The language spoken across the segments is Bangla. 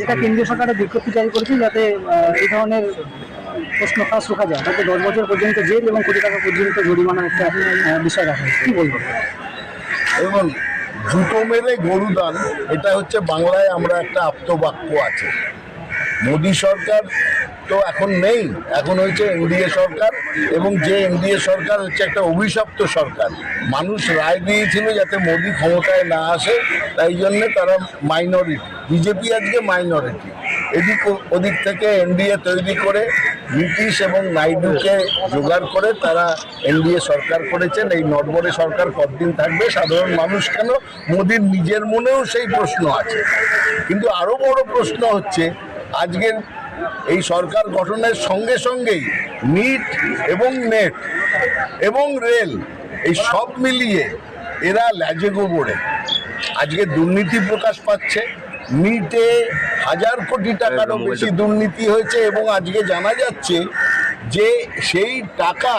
যেটা কেন্দ্রীয় সরকারের বিজ্ঞপ্তি জারি করেছেন যাতে এই ধরনের প্রশ্ন ফাঁস রোখা যায়। তাতে দশ বছর পর্যন্ত জেল এবং কোটি টাকা পর্যন্ত জরিমানা একটা বিষয় রাখা কি বলব? এবং জুতো মেরে গরু দান, এটা হচ্ছে বাংলায় আমরা একটা আপ্তবাক্য আছে। মোদী সরকার তো এখন নেই। এখন হয়েছে এনডিএ সরকার এবং যে এনডিএ সরকার হচ্ছে একটা অভিশপ্ত সরকার। মানুষ রায় দিয়েছিল যাতে মোদী ক্ষমতায় না আসে, তাই জন্য তারা মাইনরিটি বিজেপি আজকে মাইনরিটি এদিক ওদিক থেকে এনডিএ তৈরি করে নীতিশ এবং নাইডুকে জোগাড় করে তারা এনডিএ সরকার করেছেন। এই নটবরে সরকার কতদিন থাকবে, সাধারণ মানুষ কেন? মোদির নিজের মনেও সেই প্রশ্ন আছে। কিন্তু আরও বড় প্রশ্ন হচ্ছে, আজকের এই সরকার গঠনের সঙ্গে সঙ্গেই নিট এবং নেট এবং রেল এই সব মিলিয়ে এরা ল্যাজে গোবরে। আজকে দুর্নীতি প্রকাশ পাচ্ছে। নিটে হাজার কোটি টাকারও বেশি দুর্নীতি হয়েছে এবং আজকে জানা যাচ্ছে যে সেই টাকা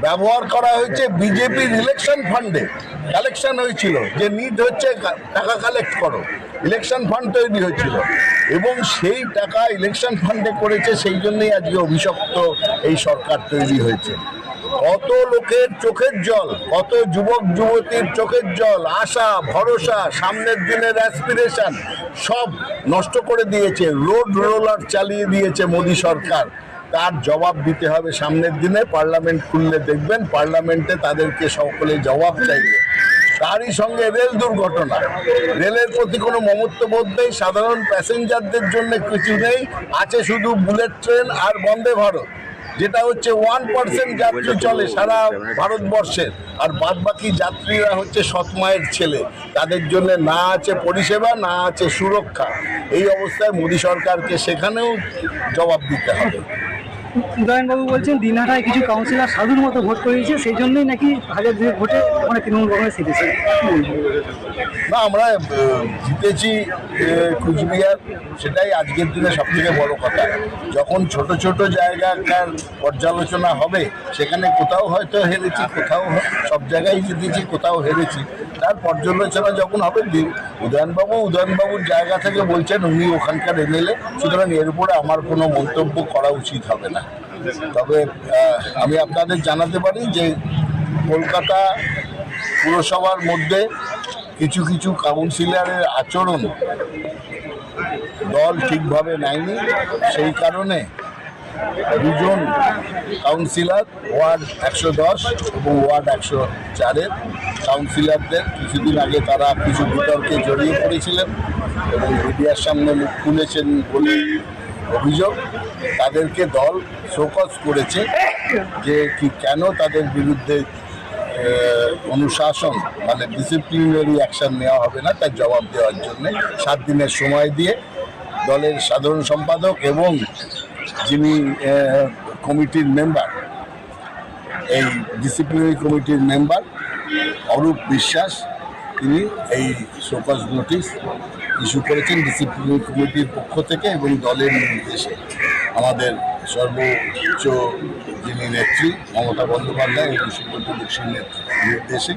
ব্যবহার করা হয়েছে বিজেপির ইলেকশন ফান্ডে কালেকশন হয়েছিল। যে নিট হচ্ছে টাকা কালেক্ট করো। ইলেকশন ফান্ড তৈরি হয়েছিল। এবং সেই টাকা ইলেকশন ফান্ডে করেছে, সেই জন্যই আজকে অভিশপ্ত এই সরকার তৈরি হয়েছে। কত লোকের চোখের জল, কত যুবক, যুবতীর চোখের জল, আশা, ভরসা, সামনের দিনের অ্যাসপিরেশন সব নষ্ট করে দিয়েছে। রোড রোলার চালিয়ে দিয়েছে মোদী সরকার। তার জবাব দিতে হবে সামনের দিনে। পার্লামেন্ট খুললে দেখবেন পার্লামেন্টে তাদেরকে সকলে জবাব চাইবে। তারই সঙ্গে রেল দুর্ঘটনা। রেলের প্রতি কোনো মমত্ববোধ নেই, সাধারণ প্যাসেঞ্জারদের জন্য কিছু নেই, আছে শুধু বুলেট ট্রেন আর বন্দে ভারত, যেটা হচ্ছে ওয়ান পার্সেন্ট যাত্রী চলে সারা ভারতবর্ষের আর বাদ বাকি যাত্রীরা হচ্ছে সৎমায়ের ছেলে, তাদের জন্য না আছে পরিষেবা, না আছে সুরক্ষা। এই অবস্থায় মোদী সরকারকে সেখানেও জবাব দিতে হবে। উদয়নবাবু বলছেন, দিনহাটায় কিছু কাউন্সিলর সাধুর মতো ভোট করিয়েছে সেই জন্যই নাকি হাজার দুয়েক ভোটে মানে তৃণমূল কংগ্রেস জিতেছে? না আমরা জিতেছি কুচবিহার, সেটাই আজকের দিনে সব থেকে বড় কথা। যখন ছোট ছোট জায়গাকার পর্যালোচনা হবে, সেখানে কোথাও হয়তো হেরেছি, কোথাও সব জায়গায় জিতেছি, কোথাও হেরেছি। তার পর্যালোচনা যখন হবে উদয়নবাবু, উদয়নবাবুর জায়গা থেকে বলছেন, উনি ওখানকার এমএলএ সুতরাং এর উপরে আমার কোনো মন্তব্য করা উচিত হবে না। তবে আমি আপনাদের জানাতে পারি যে, কলকাতা পুরসভার মধ্যে কিছু কিছু কাউন্সিলরের আচরণ দল ঠিকভাবে নেয়নি। সেই কারণে দুজন কাউন্সিলর, ওয়ার্ড একশো দশ এবং ওয়ার্ড একশো চারের কাউন্সিলরদের কিছুদিন আগে তারা কিছু বিতর্কে জড়িয়ে পড়েছিলেন এবং মিডিয়ার সামনে মুখ খুলেছেন বলে অভিযোগ। তাদেরকে দল শোকজ করেছে যে কি কেন তাদের বিরুদ্ধে অনুশাসন মানে ডিসিপ্লিনারি অ্যাকশন নেওয়া হবে না, তার জবাব দেওয়ার জন্য সাত দিনের সময় দিয়ে দলের সাধারণ সম্পাদক এবং যিনি কমিটির মেম্বার এই ডিসিপ্লিনারি কমিটির মেম্বার অরূপ বিশ্বাস, তিনি এই শোকজ নোটিশ ইস্যু করেছেন ডিসিপ্লিনারি কমিটির পক্ষ থেকে এবং দলের নির্দেশে আমাদের সর্বোচ্চ যিনি নেত্রী মমতা বন্দ্যোপাধ্যায় এবং সুব্রত বক্সির নির্দেশে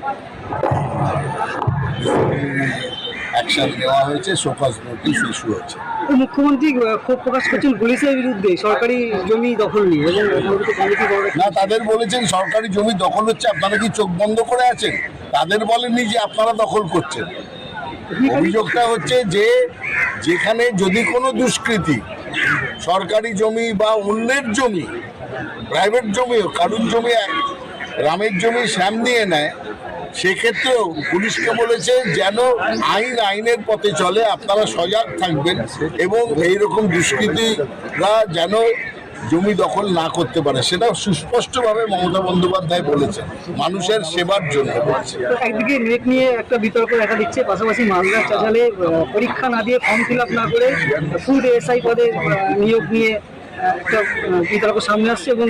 অ্যাকশন নেওয়া হয়েছে শোকজ নোটিশ ইস্যু হয়েছে। মুখ্যমন্ত্রী ক্ষোভ প্রকাশ করছেন পুলিশের বিরুদ্ধে সরকারি জমি দখল নিয়ে না তাদের বলেছেন সরকারি জমি দখল হচ্ছে আপনারা কি চোখ বন্ধ করে আছেন? তাদের বলেননি যে আপনারা দখল করছেন। অভিযোগটা হচ্ছে যে যেখানে যদি কোনো দুষ্কৃতি সরকারি জমি বা অন্যের জমি প্রাইভেট জমিও কারুর জমি রামের জমি শ্যাম নিয়ে নেয়, সেক্ষেত্রেও পুলিশকে বলেছে যেন আইন আইনের পথে চলে, আপনারা সজাগ থাকবেন এবং এইরকম দুষ্কৃতিরা যেন জমি দখল না করতে পারে সেটা সুস্পষ্টভাবে মমতা বন্দ্যোপাধ্যায় বলেছেন। মানুষের সেবার জন্য একদিকে নেট নিয়ে একটা বিতর্ক দেখা দিচ্ছে পাশাপাশি মালদার চাচালে পরীক্ষা না দিয়ে ফর্ম ফিল না করে ফুড এসআই পদে নিয়োগ নিয়ে একটা বিতর্ক সামনে আসছে এবং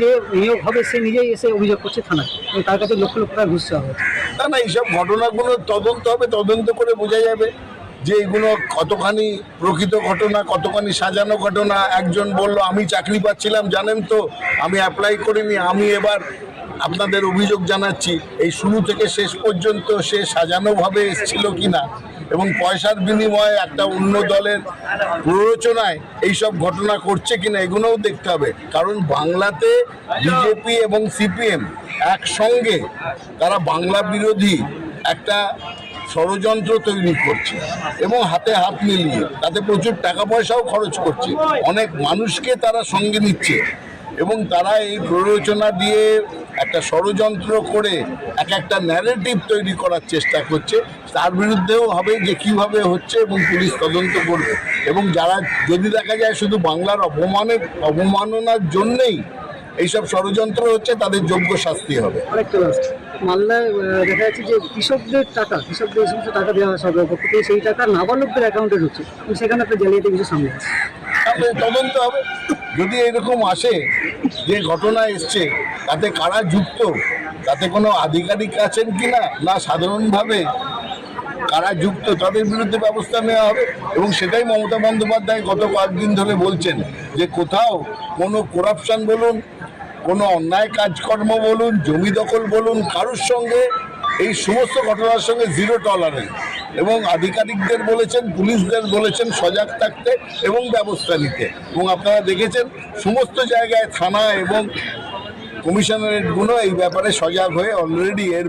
যে নিয়োগ হবে সে নিজেই এসে অভিযোগ করছে থানায় এবং তার কাছে লক্ষ লক্ষ টাকা ঘুষ চাওয়া হচ্ছে। না না এইসব ঘটনাগুলো তদন্ত হবে তদন্ত করে বোঝা যাবে। যে এগুলো কতখানি প্রকৃত ঘটনা, কতখানি সাজানো ঘটনা, একজন বলল, আমি চাকরি পাচ্ছিলাম। জানেন তো, আমি অ্যাপ্লাই করিনি, আমি এবার আপনাদের অভিযোগ জানাচ্ছি, এই শুরু থেকে শেষ পর্যন্ত সে সাজানোভাবে এসেছিল কি না এবং পয়সার বিনিময়ে একটা অন্য দলের প্ররোচনায় এইসব ঘটনা করছে কিনা, এগুলোও দেখতে হবে। কারণ বাংলাতে বিজেপি এবং সিপিএম একসঙ্গে, তারা বাংলা বিরোধী একটা ষড়যন্ত্র তৈরি করছে এবং হাতে হাত মিলিয়ে তাতে প্রচুর টাকা পয়সাও খরচ করছে। অনেক মানুষকে তারা সঙ্গে নিচ্ছে এবং তারা এই প্ররোচনা দিয়ে একটা ষড়যন্ত্র করে এক একটা ন্যারেটিভ তৈরি করার চেষ্টা করছে। তার বিরুদ্ধেও হবে যে কীভাবে হচ্ছে এবং পুলিশ তদন্ত করবে। এবং যারা যদি দেখা যায় শুধু বাংলার অপমানের অবমাননার জন্যেই এইসব ষড়যন্ত্র হচ্ছে তাদের যোগ্য শাস্তি হবে। দেখা যাচ্ছে যে কৃষকদের টাকা কৃষকদের এই সমস্ত টাকা দেওয়া হয় সরকারের পক্ষ থেকে সেই টাকা নাবালকদের অ্যাকাউন্টে ঢুকছে। সেখানে একটা জালিয়াতি কিছু সামনে আছে? তারপরে তদন্ত হবে। যদি এরকম আসে যে ঘটনা এসছে তাতে কারা যুক্ত? তাতে কোনো আধিকারিক আছেন কিনা? না সাধারণভাবে কারা যুক্ত তাদের বিরুদ্ধে ব্যবস্থা নেওয়া হবে এবং সেটাই মমতা বন্দ্যোপাধ্যায় গত কয়েকদিন ধরে বলছেন যে কোথাও কোনো করাপশন বলুন, কোনো অন্যায় কাজকর্ম বলুন, জমি দখল বলুন, কারোর সঙ্গে এই সমস্ত ঘটনার সঙ্গে জিরো টলারেন্স এবং আধিকারিকদের বলেছেন, পুলিশদের বলেছেন সজাগ থাকতে এবং ব্যবস্থা নিতে। এবং আপনারা দেখেছেন, সমস্ত জায়গায় থানা এবং কমিশনারেটগুলো এই ব্যাপারে সজাগ হয়ে অলরেডি এর